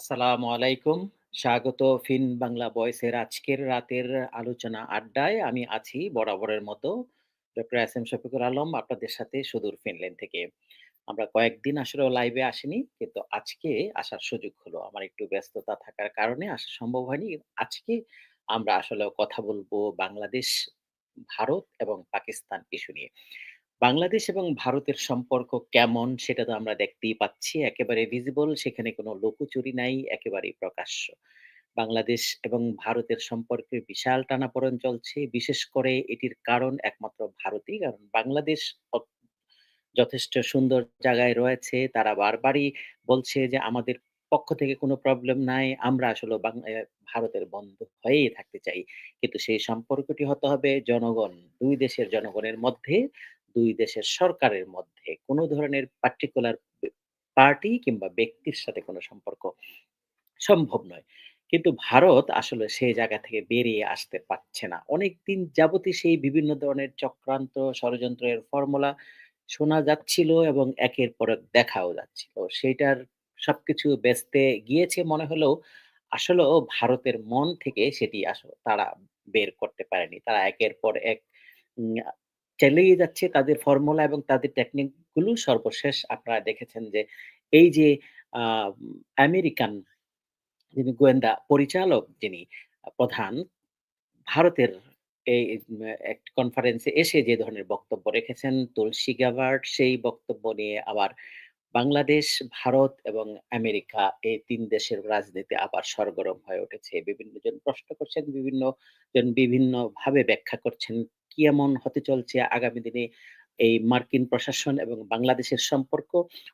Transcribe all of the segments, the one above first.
আসসালামু আলাইকুম। স্বাগত ফিন বাংলা বয়সের আজকের রাতের আলোচনা আড্ডায় আমি আছি বরাবরের মতো doctor S M Shafiqur Alam আপনাদের সাথে সুদূর ফিনল্যান্ড থেকে। আমরা কয়েকদিন আসলে লাইভে আসিনি কিন্তু আজকে আসার সুযোগ হলো। আমার একটু ব্যস্ততা থাকার কারণে আসা সম্ভব হয়নি। আজকে আমরা আসলে কথা বলব বাংলাদেশ, ভারত এবং পাকিস্তান ইস্যু নিয়ে। বাংলাদেশ এবং ভারতের সম্পর্ক কেমন সেটা তো আমরা দেখতেই পাচ্ছি। একেবারে ভিজিবল সেখানে কোনো লুকোচুরি নাই, একেবারেই প্রকাশ্য। বাংলাদেশ এবং ভারতের সম্পর্কে বিশাল টানাপোড়েন চলছে। বিশেষ করে এটির কারণ একমাত্র ভারতই। কারণ বাংলাদেশ যথেষ্ট সুন্দর জায়গায় রয়েছে। তারা বারবারই বলছে যে আমাদের পক্ষ থেকে কোনো প্রবলেম নাই। আমরা আসলে ভারতের বন্ধু হয়েই থাকতে চাই। কিন্তু সেই সম্পর্কটি হতে হবে জনগণ, দুই দেশের জনগণের মধ্যে, ২ দেশের সরকারের মধ্যে। কোনো ধরনের পার্টিকুলার পার্টি কিংবা ব্যক্তির সাথে কোনো সম্পর্ক সম্ভব নয়। কিন্তু ভারত আসলে সেই জায়গা থেকে বেরিয়ে আসতে পারছে না। অনেকদিন যাবতই সেই বিভিন্ন ধরনের চক্রান্ত, ষড়যন্ত্রের ফর্মুলা শোনা যাচ্ছিল এবং একের পর এক দেখাও যাচ্ছিল। সেইটার সবকিছু বেচতে গিয়েছে মনে হলেও আসলেও ভারতের মন থেকে সেটি আসলে তারা বের করতে পারেনি। তারা একের পর এক চালিয়ে যাচ্ছে তাদের ফর্মুলা এবং তাদের টেকনিকগুলো সর্বশেষ আপনারা দেখেছেন যে এই যে আমেরিকান যিনি গোয়েন্দা পরিচালক যিনি প্রধান, ভারতের এই একটি কনফারেন্সে এসে যে ধরনের বক্তব্য রেখেছেন, তুলসী গাভার্ট সেই বক্তব্য নিয়ে আবার বাংলাদেশ, ভারত এবং আমেরিকা এই ৩ দেশের রাজনীতি আবার সরগরম হয়ে উঠেছে। বিভিন্নজন প্রশ্ন করছেন, বিভিন্নজন বিভিন্নভাবে ব্যাখ্যা করছেন। কি এমন হতে চলছে আগামী দিনে এই মার্কিন প্রশাসন এবং বাংলাদেশের সম্পর্ক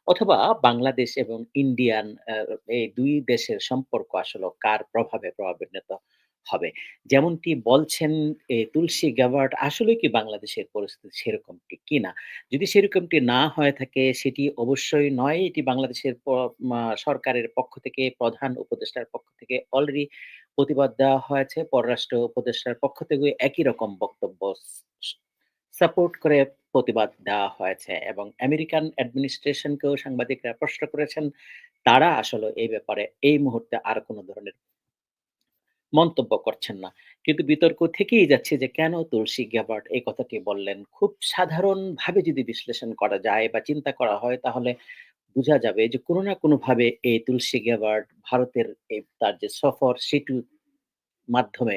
অথবা বাংলাদেশ এবং ইন্ডিয়ান এই দুই দেশের সম্পর্ক আসলে কার প্রভাবে প্রভাবান্বিত হবে। যেমনটি বলছেন তুলসী গ্যাবার্ড আসলেও কি বাংলাদেশের পরিস্থিতি সেরকমটি কিনা? যদি সেরকমটি না হয়ে থাকে, সেটি অবশ্যই নয়। এটি বাংলাদেশের সরকারের পক্ষ থেকে, প্রধান উপদেষ্টার পক্ষ থেকে অলরেডি প্রতিবাদ দেওয়া হয়েছে। পররাষ্ট্র উপদেষ্টার পক্ষ থেকেও একই রকম বক্তব্য সাপোর্ট করে প্রতিবাদ দেওয়া হয়েছে এবং আমেরিকান অ্যাডমিনিস্ট্রেশনকেও সাংবাদিকরা প্রশ্ন করেছেন। তারা আসলে এই ব্যাপারে এই মুহূর্তে আর কোনো ধরনের মন্তব্য করছেন না। কিন্তু বিতর্ক থেকেই যাচ্ছে যে কেন তুলসী গ্যাবার্ড এই কথাটি বললেন। খুব সাধারণভাবে যদি বিশ্লেষণ করা যায় বা চিন্তা করা হয় তাহলে বুঝা যাবে যে কোনো না কোনোভাবে এই তুলসী গ্যাবার্ড ভারতের এই তার যে সফর সেটির মাধ্যমে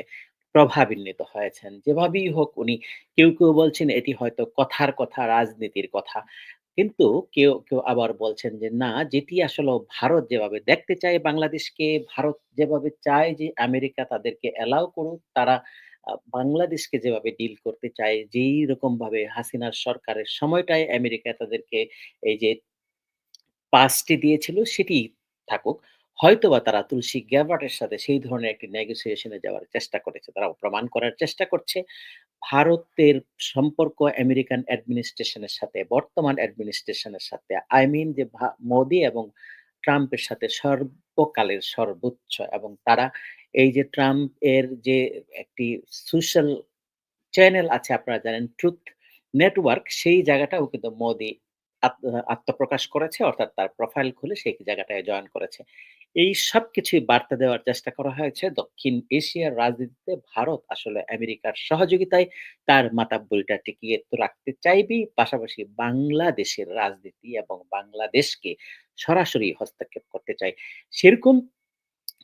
প্রভাবান্বিত হয়েছেন। যেভাবেই হোক উনি কেউ, কেউ বলছেন এটি হয়তো কথার কথা, রাজনীতির কথা। কিন্তু কেউ, কেউ আবার বলছেন যে না যেটি আসলে ভারত যেভাবে দেখতে চায় বাংলাদেশকে, ভারত যেভাবে চায় যে আমেরিকা তাদেরকে অ্যালাউ করুক, তারা বাংলাদেশকে যেভাবে ডিল করতে চায়, যেই রকম ভাবে হাসিনার সরকারের সময়টায় আমেরিকা তাদেরকে এই যে পাসটি দিয়েছিল সেটি থাকুক। হয়তোবা তারা তুলসী গ্যাবার্ডের সাথে সেই ধরনের একটি নেগোসিয়েশন যাওয়ার চেষ্টা করেছে। তারা প্রমাণ করার চেষ্টা করছে ভারতের সম্পর্ক আমেরিকান অ্যাডমিনিস্ট্রেশন এর সাথে, বর্তমান অ্যাডমিনিস্ট্রেশন এর সাথে আই মিন যে মোদি এবং ট্রাম্পের সাথে সর্বকালের সর্বোচ্চ এবং তারা এই যে ট্রাম্প এর যে একটি সোশ্যাল চ্যানেল আছে আপনারা জানেন ট্রুথ নেটওয়ার্ক সেই জায়গাটাও কিন্তু মোদি আত আত্মপ্রকাশ করেছে অর্থাৎ তার প্রোফাইল খুলে সেই জায়গাটায় জয়েন করেছে। এই সবকিছুই বার্তা দেওয়ার চেষ্টা করা হয়েছে দক্ষিণ এশিয়ার রাজনীতিতে ভারত আসলে আমেরিকার সহযোগিতায় তার মাতাব্বরিটা টিকিয়ে রাখতে চাইবেই। পাশাপাশি বাংলাদেশের রাজনীতি এবং বাংলাদেশকে সরাসরি হস্তক্ষেপ করতে চায়। সেরকম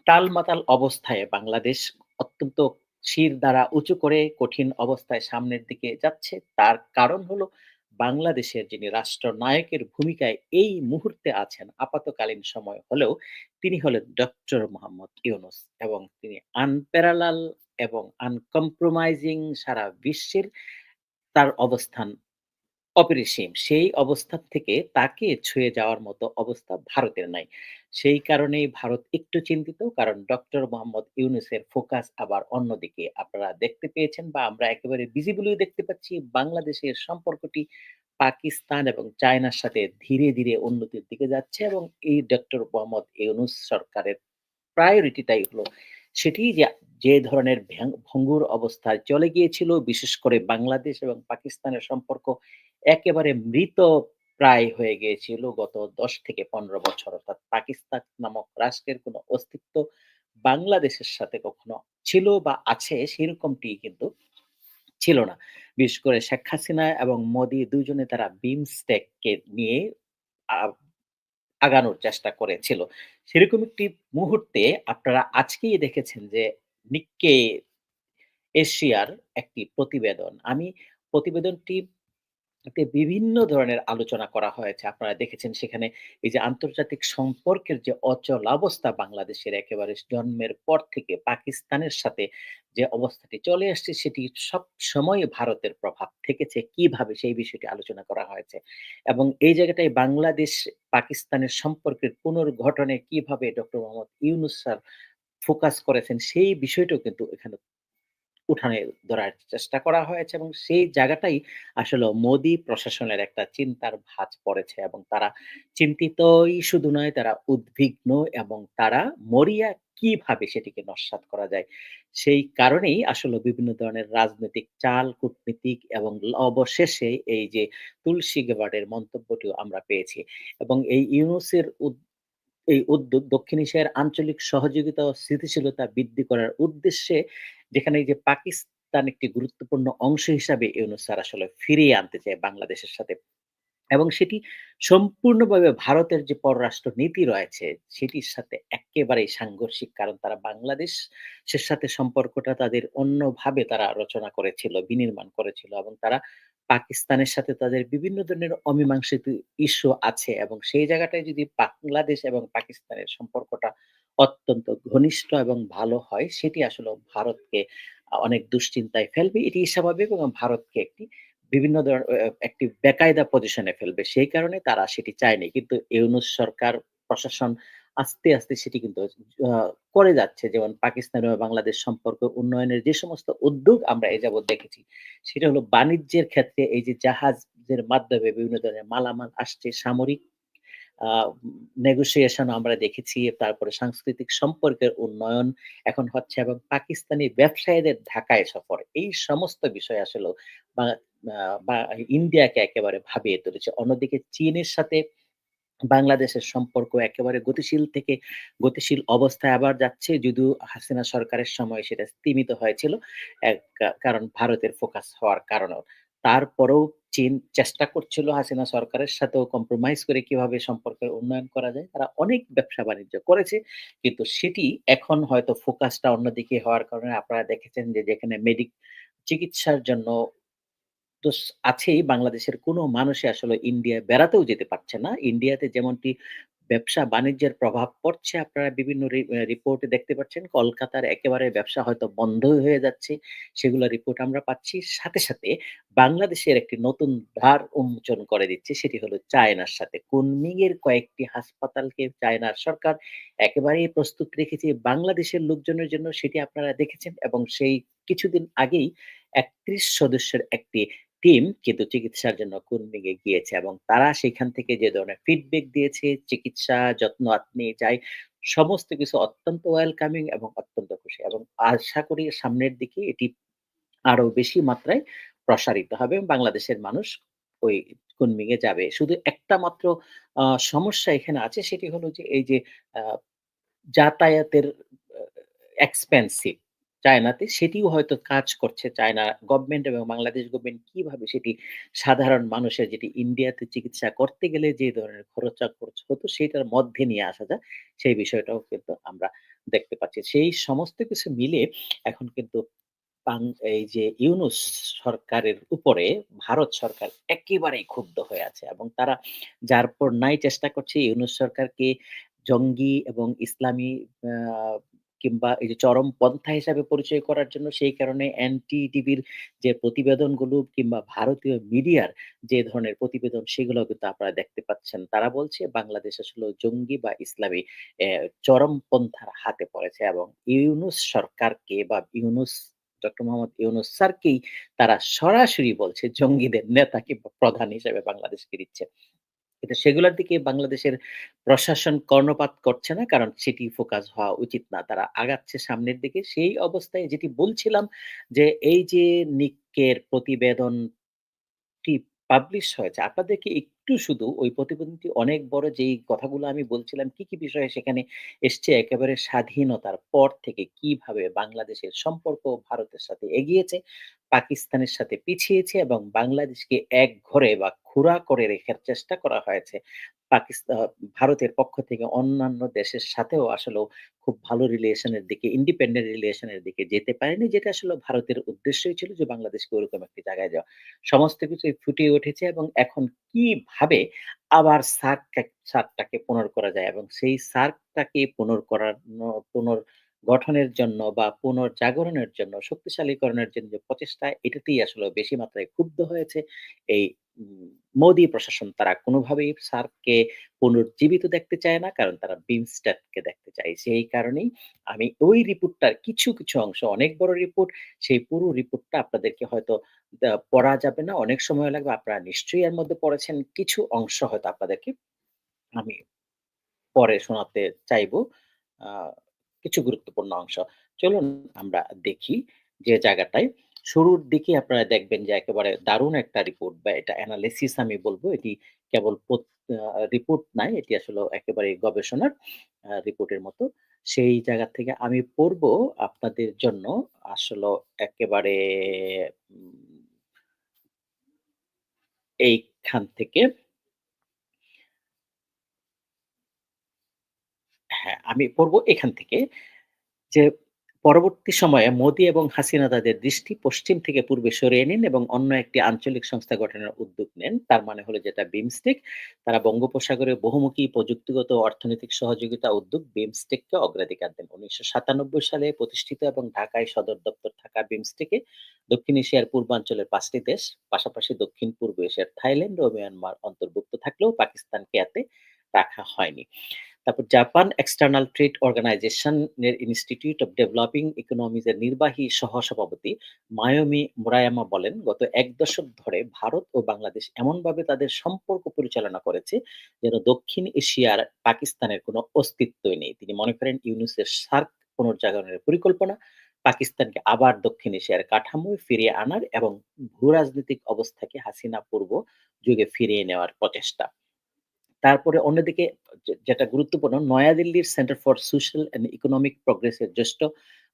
টালমাটাল অবস্থায় বাংলাদেশ অত্যন্ত শির দ্বারা উঁচু করে কঠিন অবস্থায় সামনের দিকে যাচ্ছে। তার কারণ হলো বাংলাদেশের যিনি রাষ্ট্রনায়কের ভূমিকায় এই মুহূর্তে আছেন, আপাতকালীন সময় হলেও তিনি হলেন ডক্টর মোহাম্মদ ইউনুস এবং তিনি আনপ্যারালাল এবং আনকম্প্রোমাইজিং সারা বিশ্বের তার অবস্থান অপরিসীম। সেই অবস্থান থেকে তাকে ছুঁয়ে যাওয়ার মতো অবস্থা ভারতের নাই। সেই কারণেই ভারত একটু চিন্তিত। কারণ ডক্টর মোহাম্মদ ইউনুসের ফোকাস আবার অন্যদিকে। আপনারা দেখতে পেয়েছেন বা আমরা একেবারে ভিজিবলি দেখতে পাচ্ছি বাংলাদেশের সম্পর্কটি পাকিস্তান এবং চায়নার সাথে ধীরে, ধীরে উন্নতির দিকে যাচ্ছে এবং এই ডক্টর মোহাম্মদ ইউনুস সরকারের প্রায়োরিটি টাই হলো সেটিই যে, যে ধরনের ভঙ্গুর অবস্থায় চলে গিয়েছিল বিশেষ করে বাংলাদেশ এবং পাকিস্তানের সম্পর্ক একেবারে মৃত প্রায় হয়ে গিয়েছিল গত ১০ থেকে ১৫ বছর। অর্থাৎ পাকিস্তান নামক রাষ্ট্রের কোনো অস্তিত্ব বাংলাদেশের সাথে কখনো ছিল বা আছে সেরকমটি কিন্তু ছিল না। বিশেষ করে শেখ হাসিনা এবং মোদি ২ জনে তারা বিমস্টেককে নিয়ে আগানোর চেষ্টা করেছিল। সেরকম একটি মুহূর্তে আপনারা আজকেই দেখেছেন যে নিক্কে এশিয়ার একটি প্রতিবেদন। আমি প্রতিবেদনটি বিভিন্ন ধরনের আলোচনা করা হয়েছে। আপনারা দেখেছেন সেখানে এই যে আন্তর্জাতিক সম্পর্কের যে অচলাবস্থা বাংলাদেশের একেবারে জন্মের পর থেকে পাকিস্তানের সাথে যে অবস্থাটি চলে আসছে সেটি সবসময় ভারতের প্রভাব থেকেছে। কীভাবে সেই বিষয়টি আলোচনা করা হয়েছে। এবং এই জায়গাটায় বাংলাদেশ পাকিস্তানের সম্পর্কের পুনর্গঠনে কীভাবে doctor Mohammad Yunus sir focus করেছেন সেই বিষয়টাও কিন্তু এখানে উঠানে ধরার চেষ্টা করা হয়েছে এবং সেই জায়গাটাই আসলে মোদি প্রশাসনের একটা চিন্তার ভাঁজ পড়েছে এবং তারা চিন্তিতই শুধু নয় তারা উদ্বিগ্ন এবং তারা মরিয়া কীভাবে সেটিকে নস্যাৎ করা যায়। সেই কারণেই আসলে বিভিন্ন ধরনের রাজনৈতিক চাল, কূটনীতিক এবং অবশেষে এই যে তুলসী গ্যাবার্ডের মন্তব্যটিও আমরা পেয়েছি এবং এই ইউনুসের এই উদ্যোগ দক্ষিণ এশিয়ার আঞ্চলিক সহযোগিতা ও স্থিতিশীলতা বৃদ্ধি করার উদ্দেশ্যে যেখানে যে পাকিস্তান একটি গুরুত্বপূর্ণ অংশ হিসাবে ইউনুস স্যার আসলে ফিরিয়ে আনতে চায় বাংলাদেশের সাথে। এবং সেটি সম্পূর্ণভাবে ভারতের যে পররাষ্ট্র নীতি রয়েছে সেটির সাথে এক্কেবারেই সাংঘর্ষিক। কারণ তারা বাংলাদেশের সাথে সম্পর্কটা তাদের অন্যভাবে তারা রচনা করেছিল, বিনির্মাণ করেছিল এবং তারা পাকিস্তানের সাথে তাদের বিভিন্ন ধরনের অমীমাংসিত ইস্যু আছে এবং সেই জায়গাটায় যদি বাংলাদেশ এবং পাকিস্তানের সম্পর্কটা অত্যন্ত ঘনিষ্ঠ এবং ভালো হয় সেটি আসলে ভারতকে অনেক দুশ্চিন্তায় ফেলবে। এটি স্বাভাবিক এবং ভারতকে একটি বিভিন্ন একটি বেকায়দা পজিশনে ফেলবে। সেই কারণে তারা সেটি চায়নি। কিন্তু ইউনুস সরকার প্রশাসন আস্তে, আস্তে সেটি কিন্তু করে যাচ্ছে। যেমন পাকিস্তান এবং বাংলাদেশ সম্পর্ক উন্নয়নের যে সমস্ত উদ্যোগ আমরা এ যাবৎ দেখেছি, সেটা হলো বাণিজ্যের ক্ষেত্রে এই যে জাহাজের মাধ্যমে বিভিন্ন ধরনের মালামাল আসছে, সামরিক আ নেগোশিয়েশন আমরা দেখেছি। তারপরে সাংস্কৃতিক সম্পর্কের উন্নয়ন এখন হচ্ছে এবং পাকিস্তানি ব্যবসায়ীদের ঢাকায় সফর। এই সমস্ত বিষয় আসলে বা ইন্ডিয়াকে একেবারে ভাবিয়ে তুলেছে। অন্যদিকে চীনের সাথে বাংলাদেশের সম্পর্ক একেবারে গতিশীল থেকে গতিশীল অবস্থায় আবার যাচ্ছে। যদিও হাসিনা সরকারের সময় সেটা স্তিমিত হয়েছিল। এক, কারণ ভারতের ফোকাস হওয়ার কারণেও। তারপরেও চীন চেষ্টা করছিল হাসিনা সরকারের সাথেও কম্প্রোমাইজ করে কীভাবে সম্পর্কের উন্নয়ন করা যায়। তারা অনেক ব্যবসা-বাণিজ্য করেছে। কিন্তু সেটি এখন হয়তো ফোকাসটা অন্যদিকে হওয়ার কারণে আপনারা দেখেছেন যে যেখানে মেডিক চিকিৎসার জন্য তো আছেই, বাংলাদেশের কোনো মানুষই আসলে ইন্ডিয়ায় বেড়াতেও যেতে পারছে না। ইন্ডিয়াতে যেমনটি ব্যবসা-বাণিজ্যের প্রভাব পড়ছে আপনারা বিভিন্ন রিপোর্টে দেখতে পাচ্ছেন। কলকাতার একেবারে ব্যবসা হয়তো বন্ধই হয়ে যাচ্ছে। সেগুলো রিপোর্ট আমরা পাচ্ছি। সাথে, সাথে বাংলাদেশের একটি নতুন ধার উন্মোচন করে দিচ্ছে। সেটি হলো চায়নার সাথে। কুনমিংয়ের কয়েকটি হাসপাতালকে চায়নার সরকার একেবারেই প্রস্তুত রেখেছে বাংলাদেশের লোকজনের জন্য সেটি আপনারা দেখেছেন এবং সেই কিছুদিন আগেই ৩১ সদস্যের একটি টিম কিন্তু চিকিৎসার জন্য কুনমিংয়ে গিয়েছে এবং তারা সেখান থেকে যে ধরনের ফিডব্যাক দিয়েছে, চিকিৎসা, যত্ন আত্মি যাই সমস্ত কিছু অত্যন্ত ওয়েলকামিং এবং অত্যন্ত খুশি এবং আশা করি সামনের দিকে এটি আরও বেশি মাত্রায় প্রসারিত হবে বাংলাদেশের মানুষ ওই কুনমিংয়ে যাবে। শুধু একটা মাত্র সমস্যা এখানে আছে সেটি হলো যে এই যে যাতায়াতের এক্সপেনসিভ চায়নাতে সেটিও হয়তো কাজ করছে চায়না গভর্নমেন্ট এবং বাংলাদেশ গভর্নমেন্ট কীভাবে সেটি সাধারণ মানুষের যেটি ইন্ডিয়াতে চিকিৎসা করতে গেলে যে ধরনের খরচা খরচ হতো সেটার মধ্যে নিয়ে আসা যায়, সেই বিষয়টাও কিন্তু আমরা দেখতে পাচ্ছি। সেই সমস্ত কিছু মিলে এখন কিন্তু এই যে ইউনুস সরকারের উপরে ভারত সরকার একেবারেই ক্ষুব্ধ হয়ে আছে এবং তারা যার পর নাই চেষ্টা করছে ইউনুস সরকারকে জঙ্গি এবং ইসলামী কিংবা এই যে চরমপন্থা হিসাবে পরিচয় করার জন্য সেই কারণে এনটিটিভির যে প্রতিবেদনগুলো কিংবা ভারতীয় মিডিয়ার যে ধরনের প্রতিবেদন সেগুলো কিন্তু আপনারা দেখতে পাচ্ছেন। তারা বলছে বাংলাদেশ আসলে জঙ্গি বা ইসলামী, এ চরমপন্থার হাতে পড়েছে এবং ইউনুস সরকারকে বা ইউনুস, ডক্টর মোহাম্মদ ইউনুস স্যারকেই তারা সরাসরি বলছে জঙ্গিদের নেতা কিংবা প্রধান হিসেবে বাংলাদেশকে দিচ্ছে। কিন্তু সেগুলোর দিকে বাংলাদেশের প্রশাসন কর্ণপাত করছে না। কারণ সেটি ফোকাস হওয়া উচিত না। তারা আগাচ্ছে সামনের দিকে। সেই অবস্থায় যেটি বলছিলাম যে এই যে নিকের প্রতিবেদনটি পাবলিশ হয়েছে। আপনাদেরকে একটু শুধু ওই প্রতিবেদনটি অনেক বড় যেই কথাগুলো আমি বলছিলাম কি, কি বিষয়ে সেখানে এসছে একেবারে স্বাধীনতার পর থেকে কীভাবে বাংলাদেশের সম্পর্ক ভারতের সাথে এগিয়েছে, পাকিস্তানের সাথে পিছিয়েছে এবং বাংলাদেশকে একঘরে বা খোঁড়া করে রেখার চেষ্টা করা হয়েছে। পাকিস্তান ভারতের পক্ষ থেকে অন্যান্য দেশের সাথেও আসলেও খুব ভালো রিলেশনের দিকে ইন্ডিপেন্ডেন্ট রিলেশনের দিকে যেতে পারেনি। যেটা আসলে ভারতের উদ্দেশ্যই ছিল যে বাংলাদেশকে ওরকম একটি জায়গায় যাওয়া। সমস্ত কিছুই ফুটিয়ে উঠেছে এবং এখন কীভাবে আবার সার্ক সার্কটাকে পুনর করা যায় এবং সেই সার্কটাকে পুনর করানো পুনর্গঠনের জন্য বা পুনর্জাগরণের জন্য শক্তিশালীকরণের জন্য যে প্রচেষ্টা এটাতেই আসলে বেশি মাত্রায় ক্ষুব্ধ হয়েছে এই মোদি প্রশাসন। তারা কোনোভাবেই সার্ককে পুনর্জীবিত দেখতে চায় না। কারণ তারা বিমস্টেককে দেখতে চায়। সেই কারণেই আমি ওই রিপোর্টটার কিছু, কিছু অংশ অনেক বড় রিপোর্ট। সেই পুরো রিপোর্টটা আপনাদেরকে হয়তো পড়া যাবে না। অনেক সময় লাগবে। আপনারা নিশ্চয়ই এর মধ্যে পড়েছেন। কিছু অংশ হয়তো আপনাদেরকে আমি পরে শোনাতে চাইব। আ কিছু গুরুত্বপূর্ণ অংশ। চলুন আমরা দেখি যে জায়গাটায় শুরুর দিকে আপনারা দেখবেন যে একেবারে দারুণ একটা রিপোর্ট বা এটা এনালিসিস আমি বলব এটি কেবল রিপোর্ট নাই। এটি আসলে একেবারে গবেষণার রিপোর্টের মতো। সেই জায়গা থেকে আমি পড়ব আপনাদের জন্য আসলেও একেবারে এইখান থেকে হ্যাঁ, আমি পড়ব এখান থেকে যে পরবর্তী সময়ে মোদি এবং হাসিনা তাদের দৃষ্টি পশ্চিম থেকে পূর্বে সরিয়ে নিন এবং অন্য একটি আঞ্চলিক সংস্থা গঠনের উদ্যোগ নেন। তার মানে হলো যেটা বিমস্টেক। তারা বঙ্গোপসাগরে বহুমুখী প্রযুক্তিগত অর্থনৈতিক সহযোগিতা উদ্যোগ বিমস্টেককে অগ্রাধিকার দেন। ১৯৯৭ সালে প্রতিষ্ঠিত এবং ঢাকায় সদর দপ্তর থাকা বিমস্টেকে দক্ষিণ এশিয়ার পূর্বাঞ্চলের পাঁচটি দেশ, পাশাপাশি দক্ষিণ-পূর্ব এশিয়ার থাইল্যান্ড ও মিয়ানমার অন্তর্ভুক্ত থাকলেও পাকিস্তানকে এতে রাখা হয়নি। তারপর জাপান এক্সটার্নাল ট্রেড অর্গানাইজেশন এর ইনস্টিটিউট অফ ডেভেলপিং ইকোনমিজ এর নির্বাহী সহ-সভাপতি মায়োমি মুরায়ামা বলেন, "গত এক দশক ধরে ভারত ও বাংলাদেশ এমনভাবে তাদের সম্পর্ক পরিচালনা করেছে, যেন দক্ষিণ এশিয়ার পাকিস্তানের কোনো অস্তিত্বই নেই।" তিনি মনে করেন ইউনূসের সার্ক পুনর্জাগরণের পরিকল্পনা পাকিস্তানকে আবার দক্ষিণ এশিয়ার কাঠামোয় ফিরিয়ে আনার এবং ভূ-রাজনৈতিক অবস্থাকে হাসিনা পূর্ব যুগে ফিরিয়ে নেওয়ার প্রচেষ্টা। তারপরে অন্যদিকে যেটা গুরুত্বপূর্ণ নয়াদিল্লির centre for social and economic progress এর জ্যেষ্ঠ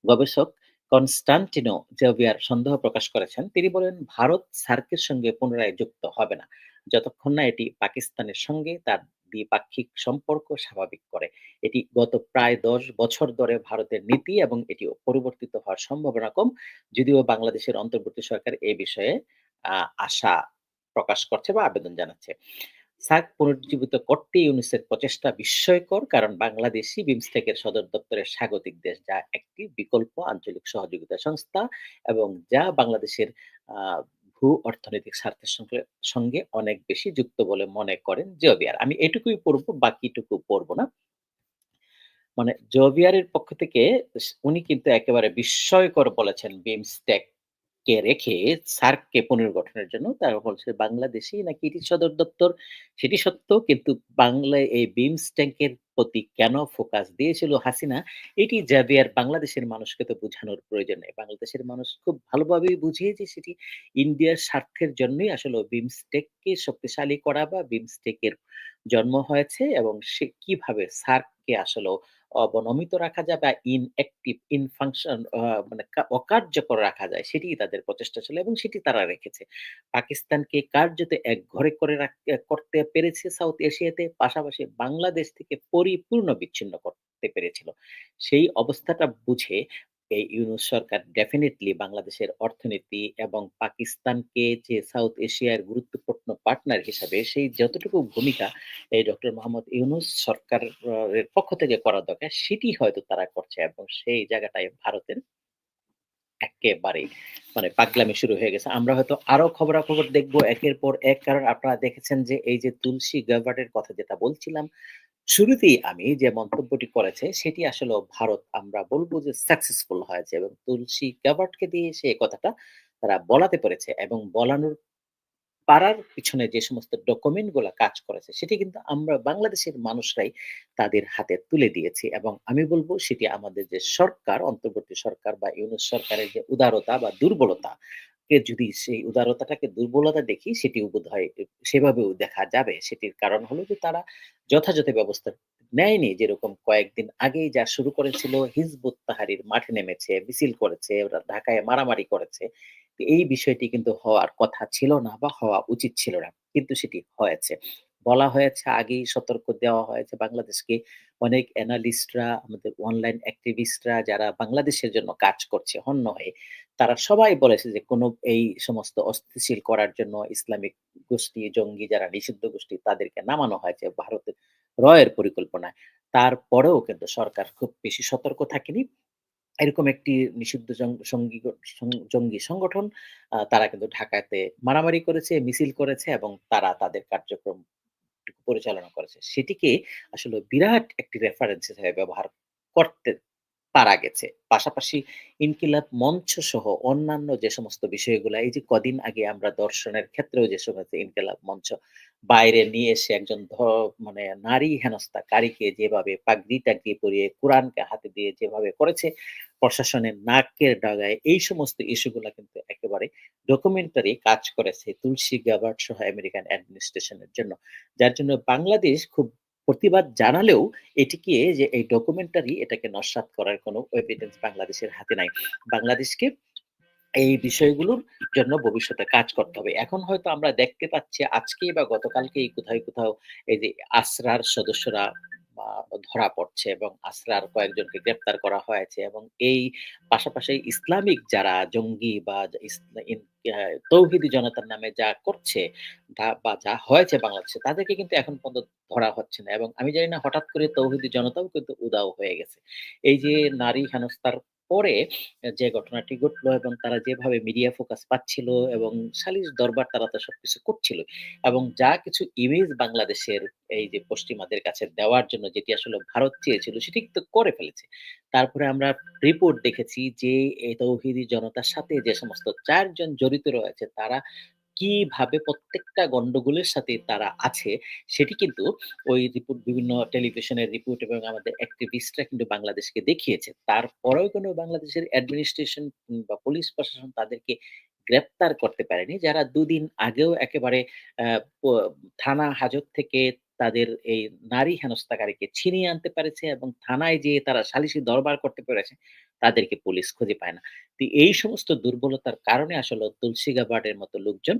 গবেষক কনস্টান্টিনো জেভিয়ার সন্দেহ প্রকাশ করেছেন। তিনি বলেন, "ভারত সার্কের সঙ্গে পুনরায় যুক্ত হবে না, যতক্ষণ না এটি পাকিস্তানের সঙ্গে তার দ্বিপাক্ষিক সম্পর্ক স্বাভাবিক করে। এটি গত প্রায় ১০ বছর ধরে ভারতের নীতি এবং এটিও পরিবর্তিত হওয়ার সম্ভাবনা কম। যদিও বাংলাদেশের অন্তর্বর্তী সরকার এ বিষয়ে আশা প্রকাশ করছে বা আবেদন জানাচ্ছে।" সার্ক পুনরুজ্জীবিত করতে ইউনূসের প্রচেষ্টা বিস্ময়কর কারণ বাংলাদেশই বিমস্টেকের সদর দপ্তরের স্বাগতিক দেশ, যা একটি বিকল্প আঞ্চলিক সহযোগিতা সংস্থা এবং যা বাংলাদেশের আ ভূ-অর্থনৈতিক স্বার্থের সঙ্গে সঙ্গে অনেক বেশি যুক্ত বলে মনে করেন জেভিয়ার। আমি এটুকুই পড়ব, বাকিটুকু পড়ব না। মানে জেভিয়ারের পক্ষ থেকে উনি কিন্তু একেবারে বিস্ময়কর বলেছেন বিমস্টেক কে রেখে সার্ককে পুনর্গঠনের জন্য তারা বলছে বাংলাদেশেই নাকি এটির সদর দপ্তর। সেটি সত্য কিন্তু বাংলায় এই বিমস্টেকের প্রতি কেন ফোকাস দিয়েছিল হাসিনা, এটি জাভিয়ার বাংলাদেশের মানুষকে তো বোঝানোর প্রয়োজন নেই। বাংলাদেশের মানুষ খুব ভালোভাবেই বুঝে যে সেটি ইন্ডিয়ার স্বার্থের জন্যই আসলে বিমস্টেককে শক্তিশালী করা বা বিমস্টেকের জন্ম হয়েছে এবং সে কীভাবে সার্ককে আসলেও অবনমিত রাখা যায় বা ইনঅ্যাক্টিভ, ইন ফাংশন মানে অকার্যকর রাখা যায় সেটিই তাদের প্রচেষ্টা ছিল এবং সেটি তারা রেখেছে। পাকিস্তানকে কার্যত একঘরে করে রাখ করতে পেরেছে সাউথ এশিয়াতে, পাশাপাশি বাংলাদেশ থেকে পরিপূর্ণ বিচ্ছিন্ন করতে পেরেছিল। সেই অবস্থাটা বুঝে এই ইউনুস সরকার ডেফিনেটলি বাংলাদেশের অর্থনীতি এবং পাকিস্তানকে যে সাউথ এশিয়ার গুরুত্বপূর্ণ পার্টনার হিসাবে সেই যতটুকু ভূমিকা এই ডক্টর মোহাম্মদ ইউনুস সরকার আ এর পক্ষ থেকে করা দরকার সেটি হয়তো তারা করছে এবং সেই জায়গাটায় ভারতের একেবারেই মানে পাগলামি শুরু হয়ে গেছে। আমরা হয়তো আরও খবরাখবর দেখব একের পর এক। কারণ আপনারা দেখেছেন যে এই যে তুলসী গ্যাবার্ডের কথা যেটা বলছিলাম, শুরুতেই আমি যে মন্তব্যটি করেছে সেটি আসলে ভারত আমরা বলব যে সাকসেসফুল হয়েছে এবং তুলসী গ্যাবার্ডকে দিয়ে সে কথাটা তারা বলাতে পেরেছে এবং বলানোর পারার পিছনে যে সমস্ত ডকুমেন্টগুলা কাজ করেছে সেটি কিন্তু আমরা বাংলাদেশের মানুষরাই তাদের হাতে তুলে দিয়েছি এবং আমি বলব সেটি আমাদের যে সরকার, অন্তর্বর্তী সরকার বা ইউনূস সরকারের যে উদারতা বা দুর্বলতা কে যদি সেই উদারতাটাকে দুর্বলতা দেখি সেটি এ সেভাবেও দেখা যাবে। সেটির কারণ হলো যে তারা যথাযথ ব্যবস্থা নেয়নি। যেরকম কয়েকদিন আগেই যা শুরু করেছিল হিজবুত তাহারির মাঠে নেমেছে, মিছিল করেছে, ঢাকায় মারামারি করেছে। এই বিষয়টি কিন্তু হওয়ার কথা ছিল না বা হওয়া উচিত ছিল না। কিন্তু সেটি হয়েছে। বলা হয়েছে আগেই সতর্ক দেওয়া হয়েছে বাংলাদেশকে। অনেক অ্যানালিস্টরা, আমাদের অনলাইন অ্যাক্টিভিস্টরা যারা বাংলাদেশের জন্য কাজ করছে হন্য হয়ে, তারা সবাই বলেছে যে কোন এই সমস্ত অস্থিতিশীল করার জন্য ইসলামিক গোষ্ঠী, জঙ্গি যারা নিষিদ্ধ গোষ্ঠী তাদেরকে নামানো হয়েছে ভারতের রয়ের পরিকল্পনায়। তারপরেও কিন্তু সরকার খুব বেশি সতর্ক থাকেনি। এরকম একটি নিষিদ্ধ জং সঙ্গী সং জঙ্গি সংগঠন তারা কিন্তু ঢাকাতে মারামারি করেছে, মিছিল করেছে এবং তারা তাদের কার্যক্রম পরিচালনা করেছে। সেটিকে আসলে বিরাট একটি রেফারেন্স হিসেবে ব্যবহার করতে পারা গেছে। পাশাপাশি ইনকিলাব মঞ্চ সহ অন্যান্য যে সমস্ত বিষয়গুলা এই যে কদিন আগে আমরা দর্শনের ক্ষেত্রেও যে সমস্ত ইনকিলাব মঞ্চ বাইরে নিয়ে এসে একজন মানে নারী হেনস্থাকারীকে যেভাবে পাগড়ি-টাগড়ি পরিয়ে কোরআনকে হাতে দিয়ে যেভাবে করেছে, প্রশাসনের নাকের ডাগায় এই সমস্ত ইস্যুগুলা কিন্তু একেবারে ডকুমেন্টারি কাজ করেছে তুলসী গ্যাবার্ড সহ আমেরিকান অ্যাডমিনিস্ট্রেশন এর জন্য। যার জন্য বাংলাদেশ খুব প্রতিবাদ জানালেও এটিকে যে এই ডকুমেন্টারি এটাকে নস্বাত করার কোনো এভিডেন্স বাংলাদেশের হাতে নাই। বাংলাদেশকে এই বিষয়গুলোর জন্য ভবিষ্যতে কাজ করতে হবে। এখন হয়তো আমরা দেখতে পাচ্ছি আজকে বা গতকালকেই কোথায় কোথাও এই যে আসরার সদস্যরা ধরা পড়ছে এবং আসরার কয়েকজনকে গ্রেপ্তার করা হয়েছে এবং এই পাশাপাশি ইসলামিক যারা জঙ্গি বা তৌহিদি জনতার নামে যা করছে বা যা হয়েছে বাংলাদেশে তাদেরকে কিন্তু এখন পর্যন্ত ধরা হচ্ছে না এবং আমি জানি না হঠাৎ করে তৌহিদি জনতাও কিন্তু উদাও হয়ে গেছে। এই যে নারী হেনস্থার পরে যে ঘটনাটি ঘটলো এবং তারা যেভাবে মিডিয়া ফোকাস পাচ্ছিল এবং সালিস দরবার তারা তো সবকিছু করছিল এবং যা কিছু ইমেজ বাংলাদেশের এই যে পশ্চিমাদের কাছে দেওয়ার জন্য যেটি আসলে ভারত চেয়েছিল সেটি তো করে ফেলেছে। তারপরে আমরা রিপোর্ট দেখেছি যে তৌহিদি জনতার সাথে যে সমস্ত চারজন জড়িত রয়েছে তারা কীভাবে প্রত্যেকটা গন্ডগোলের সাথে তারা আছে, সেটি কিন্তু ওই রিপোর্ট, বিভিন্ন টেলিভিশনের রিপোর্ট এবং আমাদের অ্যাক্টিভিস্টরা কিন্তু বাংলাদেশকে দেখিয়েছে। তারপরেও কোনো বাংলাদেশের অ্যাডমিনিস্ট্রেশন বা পুলিশ প্রশাসন তাদেরকে গ্রেপ্তার করতে পারেনি। যারা দুদিন আগেও একেবারে থানা হাজত থেকে তাদের এই নারী হেনস্থাকারীকে ছিনিয়ে আনতে পেরেছে এবং থানায় যেয়ে তারা সালিসি দরবার করতে পেরেছে, তাদেরকে পুলিশ খুঁজে পায় না। তো এই সমস্ত দুর্বলতার কারণে আসলে তুলসী মতো লোকজন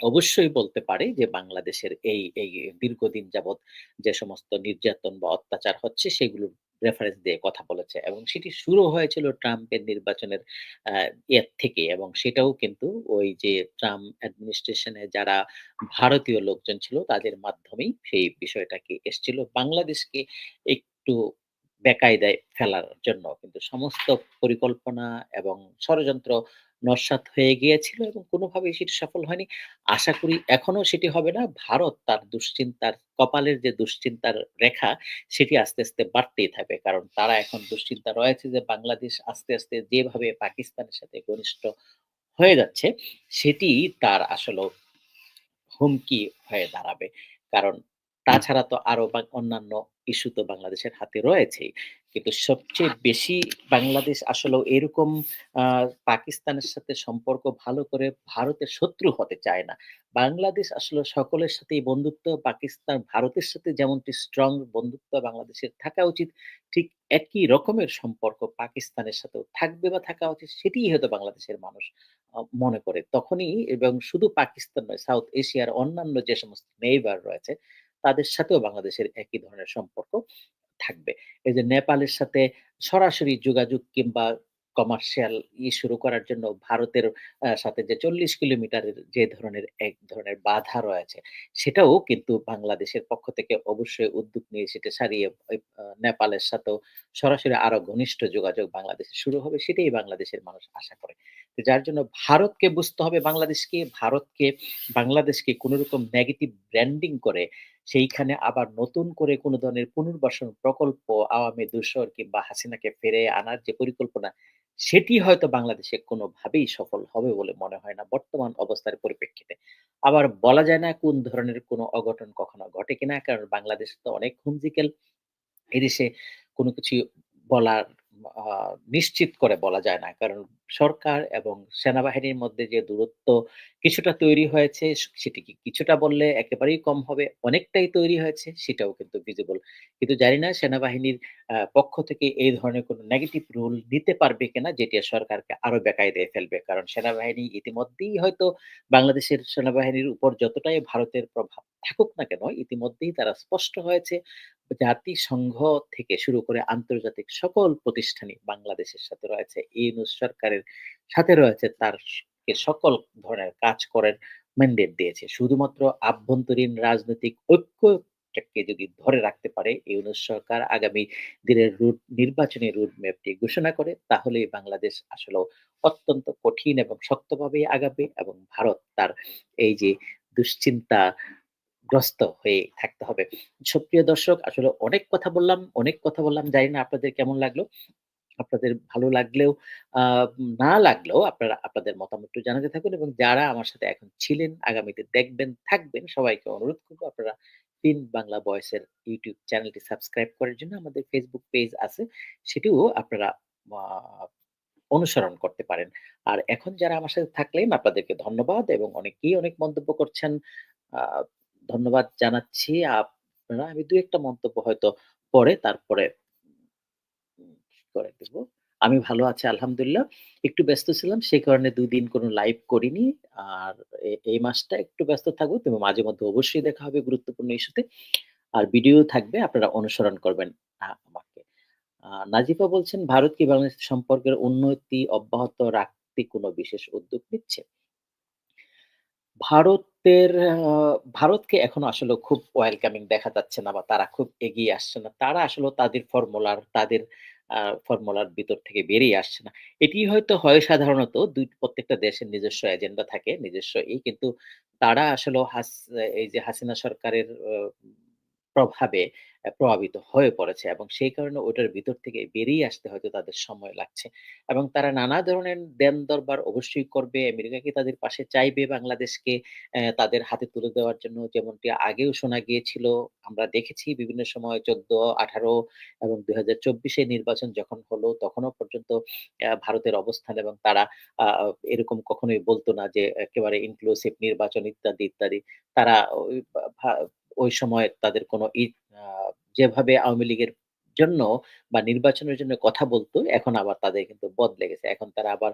অবশ্যই বলতে পারে যে বাংলাদেশের এই এই দীর্ঘদিন যাবৎ যে সমস্ত নির্যাতন বা অত্যাচার হচ্ছে সেগুলোর রেফারেন্স দিয়ে কথা বলেছে এবং সেটি শুরু হয়েছিল ট্রাম্পের নির্বাচনের এর থেকে এবং সেটাও কিন্তু ওই যে ট্রাম্প অ্যাডমিনিস্ট্রেশনে যারা ভারতীয় লোকজন ছিল তাদের মাধ্যমেই সেই বিষয়টাকে এসছিল বাংলাদেশকে একটু বেকায়দায় ফেলার জন্য। কিন্তু সমস্ত পরিকল্পনা এবং ষড়যন্ত্র নস্যাৎ হয়ে গিয়েছিল এবং কোনোভাবেই সেটি সফল হয়নি। আশা করি এখনও সেটি হবে না। ভারত তার দুশ্চিন্তার কপালের যে দুশ্চিন্তার রেখা সেটি আস্তে, আস্তে বাড়তেই থাকবে। কারণ তারা এখন দুশ্চিন্তা রয়েছে যে বাংলাদেশ আস্তে, আস্তে যেভাবে পাকিস্তানের সাথে ঘনিষ্ঠ হয়ে যাচ্ছে সেটি তার আসলেও হুমকি হয়ে দাঁড়াবে। কারণ তাছাড়া তো আরও অন্যান্য ইস্যু তো বাংলাদেশের হাতে রয়েছেই। কিন্তু সবচেয়ে বেশি বাংলাদেশ আসলেও এরকম পাকিস্তানের সাথে সম্পর্ক ভালো করে ভারতের শত্রু হতে চায় না। বাংলাদেশ আসলে সকলের সাথেই বন্ধুত্ব, পাকিস্তান ভারতের সাথে যেমনটি স্ট্রং বন্ধুত্ব বাংলাদেশের থাকা উচিত, ঠিক একই রকমের সম্পর্ক পাকিস্তানের সাথেও থাকবে বা থাকা উচিত সেটিই হয়তো বাংলাদেশের মানুষ মনে করে। তখনই এবং শুধু পাকিস্তান নয়, সাউথ এশিয়ার অন্যান্য যে সমস্ত নেইবার রয়েছে, তাদের সাথেও বাংলাদেশের একই ধরনের সম্পর্ক থাকবে। এই যে নেপালের সাথে সরাসরি যোগাযোগ কিংবা কমার্শিয়াল ই শুরু করার জন্য ভারতের সাথে যে ৪০ কিলোমিটারের যে ধরনের এক ধরনের বাধা রয়েছে, সেটাও কিন্তু বাংলাদেশের পক্ষ থেকে অবশ্যই উদ্যোগ নিয়ে সেটা সারিয়ে নেপালের সাথেও সরাসরি আরও ঘনিষ্ঠ যোগাযোগ বাংলাদেশে শুরু হবে, সেটাই বাংলাদেশের মানুষ আশা করে। যার জন্য ভারতকে বুঝতে হবে বাংলাদেশকে, ভারতকে বাংলাদেশকে কোনরকম নেগেটিভ ব্র্যান্ডিং করে সেইখানে আবার নতুন করে কোন ধরনের পুনর্বাসন প্রকল্প আওয়ামী দূষর কিংবা হাসিনাকে ফিরে আনার যে পরিকল্পনা, সেটি হয়তো বাংলাদেশে কোনোভাবেই সফল হবে বলে মনে হয় না বর্তমান অবস্থার পরিপ্রেক্ষিতে। আবার বলা যায় না কোন ধরনের কোনো অঘটন কখনো ঘটে কিনা। কারণ বাংলাদেশ তো অনেক হুমজিকেল। এদেশে কোনো কিছু বলার নিশ্চিত করে বলা যায় না। কারণ সরকার এবং সেনাবাহিনীর মধ্যে যে দূরত্ব কিছুটা তৈরি হয়েছে সেটি কি কিছুটা বললে একেবারেই কম হবে। অনেকটাই তৈরি হয়েছে সেটাও কিন্তু ভিজিবল। কিন্তু জানি না সেনাবাহিনীর পক্ষ থেকে এই ধরনের কোনো নেগেটিভ রুল নিতে পারবে কিনা যেটি সরকারকে আরও বেকায়দায় ফেলবে। কারণ সেনাবাহিনী ইতিমধ্যেই হয়তো বাংলাদেশের সেনাবাহিনীর উপর যতটাই ভারতের প্রভাব থাকুক না কেন, ইতিমধ্যেই তারা স্পষ্ট হয়েছে জাতিসংঘ থেকে শুরু করে আন্তর্জাতিক সকল প্রতিষ্ঠানই বাংলাদেশের সাথে রয়েছে। ইউনূস সরকারের সাথে রয়েছে তার সকল ধরনের কাজ করার ম্যান্ডেট দিয়েছে। শুধুমাত্র আভ্যন্তরীণ রাজনৈতিক ঐক্যটাকে যদি ধরে রাখতে পারে ইউনূস সরকার আগামী দিনের রুট নির্বাচনী রুট ম্যাপটি ঘোষণা করে তাহলেই বাংলাদেশ আসলেও অত্যন্ত কঠিন এবং শক্তভাবেই আগাবে এবং ভারত তার এই যে দুশ্চিন্তা গ্রস্ত হয়ে থাকতে হবে। সুপ্রিয় দর্শক আসলে অনেক কথা বললাম, অনেক কথা বললাম। জানি না আপনাদের কেমন লাগল? আপনাদের ভালো লাগলেও না লাগলেও আপনারা আপনাদের মতামত একটু জানাতে থাকুন এবং যারা আমার সাথে এখন ছিলেন, আগামীতে দেখবেন, থাকবেন সবাইকে অনুরোধ করব আপনারা ফিন বাংলা ভয়েস ইউটিউব চ্যানেলটি সাবস্ক্রাইব করার জন্য আমাদের ফেসবুক পেজ আছে, সেটিও আপনারা অনুসরণ করতে পারেন। আর এখন যারা আমার সাথে থাকলেন আপনাদেরকে ধন্যবাদ এবং অনেকেই অনেক মন্তব্য করছেন। ধন্যবাদ জানাচ্ছি। আপনারা আমি দু একটা মন্তব্য হয়তো পরে তারপরে করে দেব। আমি ভালো আছি আলহামদুলিল্লাহ। একটু ব্যস্ত ছিলাম সেই কারণে ২ দিন কোনো লাইভ করিনি। আর এই মাসটা একটু ব্যস্ত থাকব। তবে মাঝে মধ্যে অবশ্যই দেখা হবে গুরুত্বপূর্ণ ইস্যুতে। আর ভিডিও থাকবে আপনারা অনুসরণ করবেন আমাকে। নাজিফা বলছেন, "ভারত কি বাংলাদেশ সম্পর্কের উন্নতি অব্যাহত রাখতে কোনো বিশেষ উদ্যোগ নিচ্ছে?" ভারতের ভারতকে এখন আসলে খুব ওয়েলকামিং দেখা যাচ্ছে না বা তারা খুব এগিয়ে আসছে না। তারা আসলে তাদের ফর্মুলার তাদের ফর্মুলার ভিতর থেকে বেরিয়ে আসছে না। এটি হয়তো হয় সাধারণত দুই প্রত্যেকটা দেশের নিজস্ব এজেন্ডা থাকে, নিজস্ব এই কিন্তু তারা আসলে এই যে হাসিনা সরকারের প্রভাবে প্রভাবিত হয়ে পড়েছে এবং সেই কারণে ওটার ভিতর থেকে বেরিয়ে আসতে হয়তো তাদের সময় লাগছে। এবং তারা নানা ধরনের দেন-দরবার অবশ্যই করবে। আমেরিকাকে তাদের পাশে চাইবে বাংলাদেশকে তাদের হাতে তুলে দেওয়ার জন্য যেমনটি আগেও শোনা গিয়েছিল। আমরা দেখেছি বিভিন্ন সময় ১৪, ১৮ এবং দুই হাজার চব্বিশে নির্বাচন যখন হলো তখনও পর্যন্ত ভারতের অবস্থান এবং তারা এরকম কখনোই বলতো না যে একেবারে ইনক্লুসিভ নির্বাচন ইত্যাদি, ইত্যাদি। তারা ওই সময় তাদের কোনো যেভাবে আওয়ামী লীগের জন্য বা নির্বাচনের জন্য কথা বলতো এখন আবার তাদের কিন্তু বদলে গেছে। এখন তারা আবার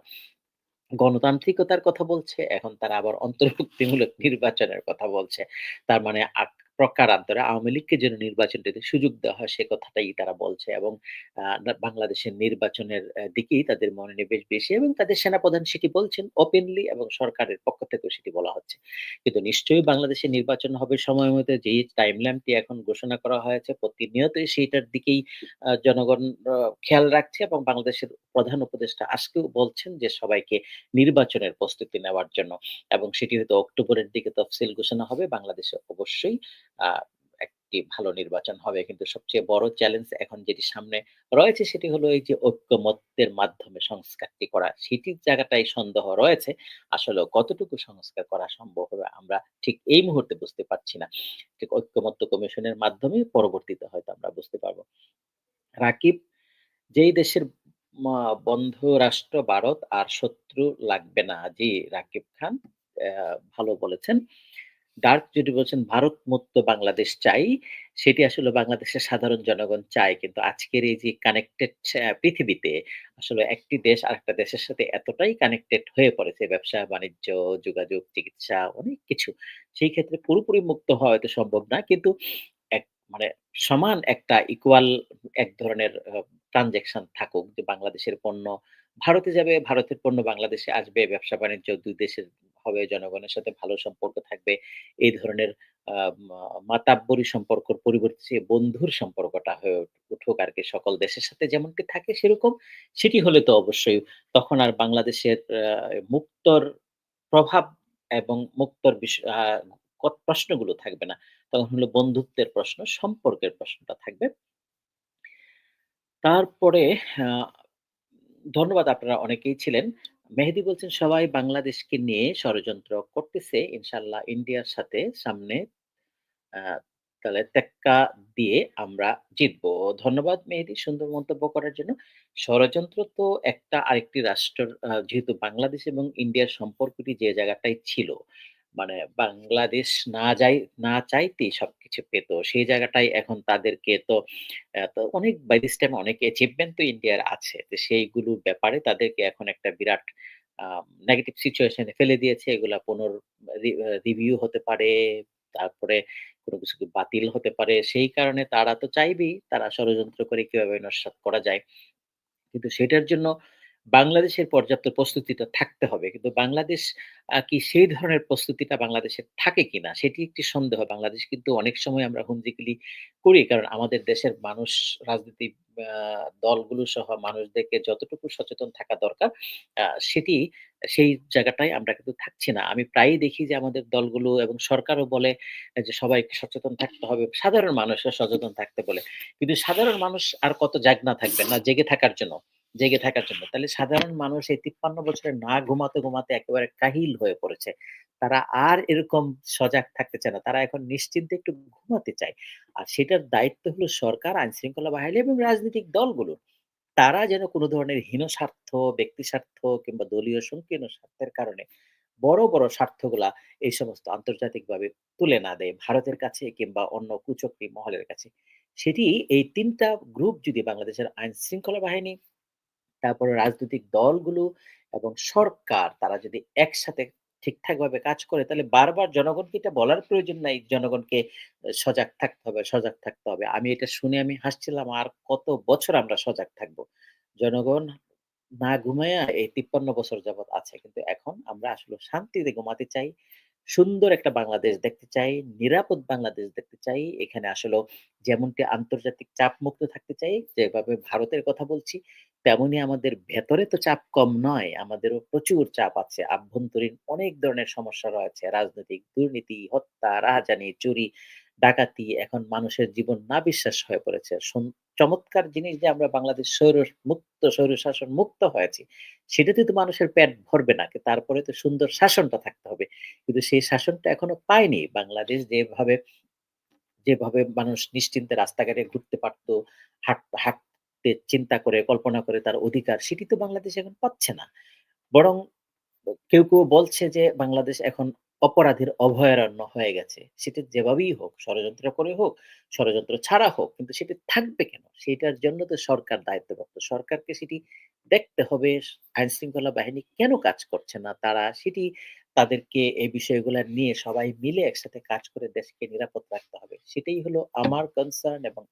গণতান্ত্রিকতার কথা বলছে, এখন তারা আবার অন্তর্ভুক্তিমূলক নির্বাচনের কথা বলছে। তার মানে প্রকারান্তরে আওয়ামী লীগকে যেন নির্বাচনটাতে সুযোগ দেওয়া হয়, সে কথাটাই তারা বলছে এবং বাংলাদেশের নির্বাচনের দিকেই তাদের মনোনিবেশ বেশি এবং তাদের সেনাপ্রধান সেটি বলছেন ওপেনলি এবং সরকারের পক্ষ থেকেও সেটি বলা হচ্ছে। কিন্তু নিশ্চয়ই বাংলাদেশে নির্বাচন হবে সময় মতো যেই টাইমলাইনটি এখন ঘোষণা করা হয়েছে, প্রতিনিয়তই সেইটার দিকেই জনগণ খেয়াল রাখছে এবং বাংলাদেশের প্রধান উপদেষ্টা আজকেও বলছেন যে সবাইকে নির্বাচনের প্রস্তুতি নেওয়ার জন্য এবং সেটি হয়তো অক্টোবরের দিকে তফসিল ঘোষণা হবে। বাংলাদেশে অবশ্যই একটি ভালো নির্বাচন হবে। কিন্তু সবচেয়ে বড় চ্যালেঞ্জ এখন যেটি সামনে রয়েছে সেটি হলো এই যে ঐক্যমত্যের মাধ্যমে সংস্কারটি করা। সেটির জায়গাটাই সন্দেহ রয়েছে। আসলে কতটুকু সংস্কার করা সম্ভব হবে আমরা ঠিক এই মুহূর্তে বুঝতে পারছি না। ঠিক ঐক্যমত্য কমিশনের মাধ্যমে পরবর্তীতে হয়তো আমরা বুঝতে পারব। রাকিব, যেই দেশের বন্ধু রাষ্ট্র ভারত আর শত্রু লাগবে না। জি, রাকিব খান ভালো বলেছেন। ডার্ক যদি বলছেন ভারত মুক্ত বাংলাদেশ চাই, সেটি আসলে বাংলাদেশের সাধারণ জনগণ চায়। কিন্তু আজকের এই যে কানেক্টেড পৃথিবীতে আসলে একটি দেশ আরেকটা দেশের সাথে এতটাই কানেক্টেড হয়ে পড়েছে ব্যবসা, বাণিজ্য, যোগাযোগ, চিকিৎসা অনেক কিছু। সেই ক্ষেত্রে পুরোপুরি মুক্ত হওয়া হয়তো সম্ভব না। কিন্তু এক মানে সমান একটা ইকুয়াল এক ধরনের ট্রানজেকশন থাকুক যে বাংলাদেশের পণ্য ভারতে যাবে, ভারতের পণ্য বাংলাদেশে আসবে, ব্যবসা-বাণিজ্য দুই দেশের হবে, জনগণের সাথে ভালো সম্পর্ক থাকবে। এই ধরনের মাতাব্বরি সম্পর্কর পরিবর্তে বন্ধুর সম্পর্কটা হয়ে উঠ উঠুক আরকি সকল দেশের সাথে যেমনটি থাকে সেরকম। সেটি হলে তো অবশ্যই তখন আর বাংলাদেশের মুক্তর প্রভাব এবং মুক্তর বিষ আ প্রশ্নগুলো থাকবে না। তখন হলো বন্ধুত্বের প্রশ্ন, সম্পর্কের প্রশ্নটা থাকবে। তারপরে ধন্যবাদ আপনারা অনেকেই ছিলেন। মেহেদী বলছেন, "সবাই বাংলাদেশকে নিয়ে ষড়যন্ত্র করতেছে। ইনশাল্লাহ ইন্ডিয়ার সাথে সামনে তাহলে টেক্কা দিয়ে আমরা জিতবো। ধন্যবাদ মেহেদি সুন্দর মন্তব্য করার জন্য। ষড়যন্ত্র তো একটা আরেকটি রাষ্ট্র যেহেতু বাংলাদেশ এবং ইন্ডিয়ার সম্পর্কটি যে জায়গাটাই ছিল, মানে বাংলাদেশ না যাই, না চাইতেই সবকিছু পেত। সেই জায়গাটাই এখন তাদেরকে তো অনেক বাই দিস টাইম অনেক অ্যাচিভমেন্ট তো ইন্ডিয়ার আছে। তো সেইগুলোর ব্যাপারে তাদেরকে এখন একটা বিরাট নেগেটিভ সিচুয়েশন ফেলে দিয়েছে। এগুলা পুনর রিভিউ হতে পারে। তারপরে কোনো কিছু বাতিল হতে পারে। সেই কারণে তারা তো চাইবেই, তারা ষড়যন্ত্র করে কীভাবে নস্যাৎ করা যায়। কিন্তু সেটার জন্য বাংলাদেশের পর্যাপ্ত প্রস্তুতিটা থাকতে হবে। কিন্তু বাংলাদেশ কি সেই ধরনের প্রস্তুতিটা বাংলাদেশের থাকে কিনা, সেটি একটি সন্দেহ। বাংলাদেশ কিন্তু অনেক সময় আমরা হুমজিগিলি করি। কারণ আমাদের দেশের মানুষ রাজনীতিক আ, দলগুলো সহ মানুষদেরকে যতটুকু সচেতন থাকা দরকার সেটি, সেই জায়গাটায় আমরা কিন্তু থাকছি না। আমি প্রায়ই দেখি যে আমাদের দলগুলো এবং সরকারও বলে যে সবাইকে সচেতন থাকতে হবে। সাধারণ মানুষরা সচেতন থাকতে বলে। কিন্তু সাধারণ মানুষ আর কত জাগ না থাকবে না, জেগে থাকার জন্য জেগে থাকার জন্য। তাহলে সাধারণ মানুষ এই ৫৩ বছরে না ঘুমাতে, ঘুমাতে একেবারে কাহিল হয়ে পড়েছে। তারা আর এরকম সজাগ থাকতে চায় না। তারা এখন নিশ্চিন্তে একটু ঘুমাতে চায়। আর সেটার দায়িত্ব হলো সরকার, আইনশৃঙ্খলা বাহিনী এবং রাজনৈতিক দলগুলোর। তারা যেন কোনো ধরনের হীন স্বার্থ, ব্যক্তি স্বার্থ কিংবা দলীয় সংকীর্ণ স্বার্থের কারণে বড়, বড় স্বার্থগুলা এই সমস্ত আন্তর্জাতিকভাবে তুলে না দেয় ভারতের কাছে কিংবা অন্য কুচক্রী মহলের কাছে। সেটি এই তিনটা গ্রুপ যদি বাংলাদেশের আইনশৃঙ্খলা বাহিনী তারপরে রাজনৈতিক দলগুলো এবং সরকার তারা যদি একসাথে ঠিকঠাকভাবে কাজ করে তাহলে বারবার জনগণকে এটা বলার প্রয়োজন নাই। জনগণকে সজাগ থাকতে হবে, সজাগ থাকতে হবে। আমি এটা শুনে আমি হাসছিলাম আর কত বছর আমরা সজাগ থাকব। জনগণ না ঘুমাইয়া এই ৫৩ বছর যাবৎ আছে। কিন্তু এখন আমরা আসলে শান্তিতে ঘুমাতে চাই। সুন্দর একটা বাংলাদেশ দেখতে চাই, নিরাপদ বাংলাদেশ দেখতে চাই। এখানে আসলে যেমনটি আন্তর্জাতিক চাপ মুক্ত থাকতে চাই, যেভাবে ভারতের কথা বলছি, তেমনি আমাদের ভেতরে তো চাপ কম নয়। আমাদেরও প্রচুর চাপ আছে। আভ্যন্তরীণ অনেক ধরনের সমস্যা রয়েছে। রাজনৈতিক দুর্নীতি, হত্যা, রাহাজানি, চুরি, ডাকাতি এখন মানুষের জীবন নাবিশ্বাস হয়ে পড়েছে। চমৎকার জিনিস যে আমরা বাংলাদেশ স্বৈর মুক্ত স্বৈরশাসন মুক্ত হয়েছি। সেটাতে তো মানুষের পেট ভরবে না। তারপরে তো সুন্দর শাসনটা থাকতে হবে। কিন্তু সেই শাসনটা এখনও পায়নি। বাংলাদেশ যেভাবে যেভাবে মানুষ নিশ্চিন্তে রাস্তাঘাটে ঘুরতে পারত, হাঁট হাঁটতে চিন্তা করে, কল্পনা করে তার অধিকার, সেটি তো বাংলাদেশ এখন পাচ্ছে না। বরং কেউ, কেউ বলছে যে বাংলাদেশ এখন অপরাধীর অভয়ারণ্য হয়ে গেছে। সেটা যেভাবেই হোক, ষড়যন্ত্র করে হোক, ষড়যন্ত্র ছাড়া হোক, কিন্তু সেটি থাকবে কেন? সেটার জন্য তো সরকার দায়িত্বপ্রাপ্ত। সরকারকে সেটি দেখতে হবে আইন শৃঙ্খলা বাহিনী কেন কাজ করছে না? তারা সেটি তাদেরকে এই বিষয়গুলা নিয়ে সবাই মিলে একসাথে কাজ করে দেশকে নিরাপদ রাখতে হবে। সেটাই হলো আমার কনসার্ন এবং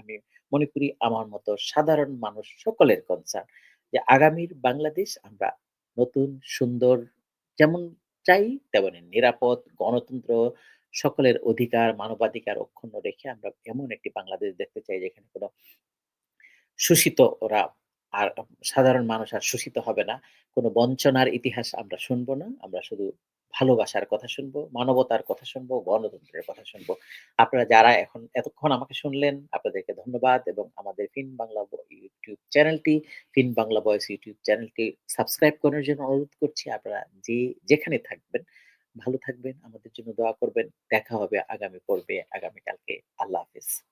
আমি মনে করি আমার মতো সাধারণ মানুষ সকলের কনসার্ন। যে আগামীর বাংলাদেশ আমরা নতুন সুন্দর যেমন চাই তেমনি নিরাপদ, গণতন্ত্র, সকলের অধিকার, মানবাধিকার অক্ষুণ্ণ রেখে আমরা এমন একটি বাংলাদেশ দেখতে চাই যেখানে কোনো শোষিত ওরা আর সাধারণ মানুষ আর শোষিত হবে না। কোন বঞ্চনার ইতিহাস আমরা শুনব না। আমরা শুধু ভালোবাসার কথা শুনব, মানবতার কথা শুনব, গণতন্ত্রের কথা শুনব। আপনারা যারা এখন এতক্ষণ আমাকে শুনলেন, আপনাদেরকে ধন্যবাদ এবং আমাদের ফিন বাংলা ইউটিউব চ্যানেলটি, ফিন বাংলা ভয়েস ইউটিউব চ্যানেলটি সাবস্ক্রাইব করার জন্য অনুরোধ করছি। আপনারা যে যেখানে থাকবেন, ভালো থাকবেন, আমাদের জন্য দোয়া করবেন। দেখা হবে আগামী পর্বে আগামীকালকে। আল্লাহ হাফেজ।